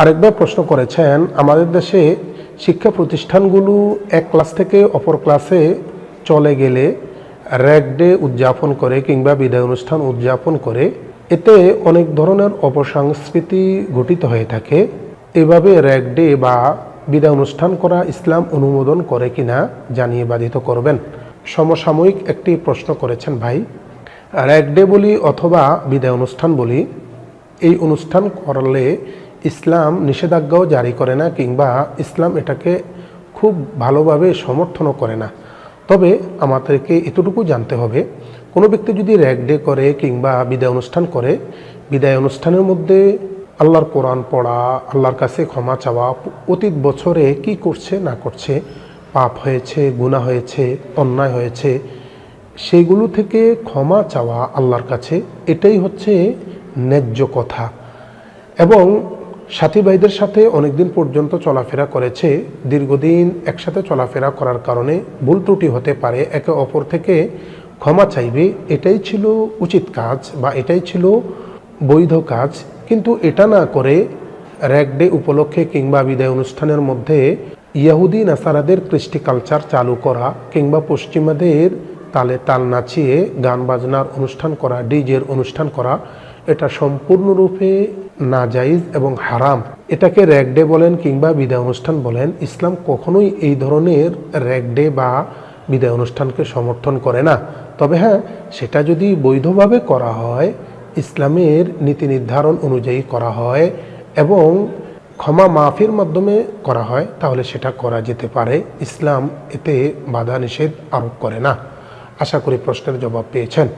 আরেকবার প্রশ্ন করেছেন, আমাদের দেশে শিক্ষা প্রতিষ্ঠানগুলো এক ক্লাস থেকে অপর ক্লাসে চলে গেলে র্যাক ডে উদযাপন করে কিংবা বিদায় অনুষ্ঠান উদযাপন করে, এতে অনেক ধরনের অপসংস্কৃতি গঠিত হয়ে থাকে। এভাবে র্যাক ডে বা বিদায় অনুষ্ঠান করা ইসলাম অনুমোদন করে কিনা জানিয়ে বাধিত করবেন। সমসাময়িক একটি প্রশ্ন করেছেন ভাই র্যাক ডে বলি অথবা বিদায় অনুষ্ঠান বলি, এই অনুষ্ঠান করলে ইসলাম নিষেধাজ্ঞাও জারি করে না কিংবা ইসলাম এটাকে খুব ভালোভাবে সমর্থনও করে না। তবে আমাদেরকে এতটুকু জানতে হবে, কোনো ব্যক্তি যদি র্যাক ডে করে কিংবা বিদায় অনুষ্ঠান করে, বিদায় অনুষ্ঠানের মধ্যে আল্লাহর কোরআন পড়া, আল্লাহর কাছে ক্ষমা চাওয়া, অতীত বছরে কি করছে, না করছে, পাপ হয়েছে, গুনাহ হয়েছে, অন্যায় হয়েছে সেইগুলো থেকে ক্ষমা চাওয়া আল্লাহর কাছে, এটাই হচ্ছে ন্যায্য কথা। এবং সাথী ভাইদের সাথে অনেকদিন পর্যন্ত চলাফেরা করেছে, দীর্ঘদিন একসাথে চলাফেরা করার কারণে ভুল ত্রুটি হতে পারে, একে অপর থেকে ক্ষমা চাইবে, এটাই ছিল উচিত কাজ বা এটাই ছিল বৈধ কাজ। কিন্তু এটা না করে র্যাক ডে উপলক্ষে কিংবা বিদায় অনুষ্ঠানের মধ্যে ইয়াহুদি নাসারাদের কৃষ্টি কালচার চালু করা কিংবা পশ্চিমাদের তালে তাল নাচিয়ে গান বাজনার অনুষ্ঠান করা, ডিজের অনুষ্ঠান করা এটা সম্পূর্ণরূপে নাজাইজ এবং হারাম। এটাকে র্যাক ডে বলেন কিংবা বিদায় অনুষ্ঠান বলেন, ইসলাম কখনোই এই ধরনের র্যাক ডে বা বিদায় অনুষ্ঠানকে সমর্থন করে না। তবে হ্যাঁ সেটা যদি বৈধভাবে করা হয়, ইসলামের নীতি নির্ধারণ অনুযায়ী করা হয় এবং ক্ষমা মাফির মাধ্যমে করা হয়, তাহলে সেটা করা যেতে পারে। ইসলাম এতে বাধা নিষেধ আরোপ করে না। আশা করি প্রশ্নের জবাব পেয়েছেন।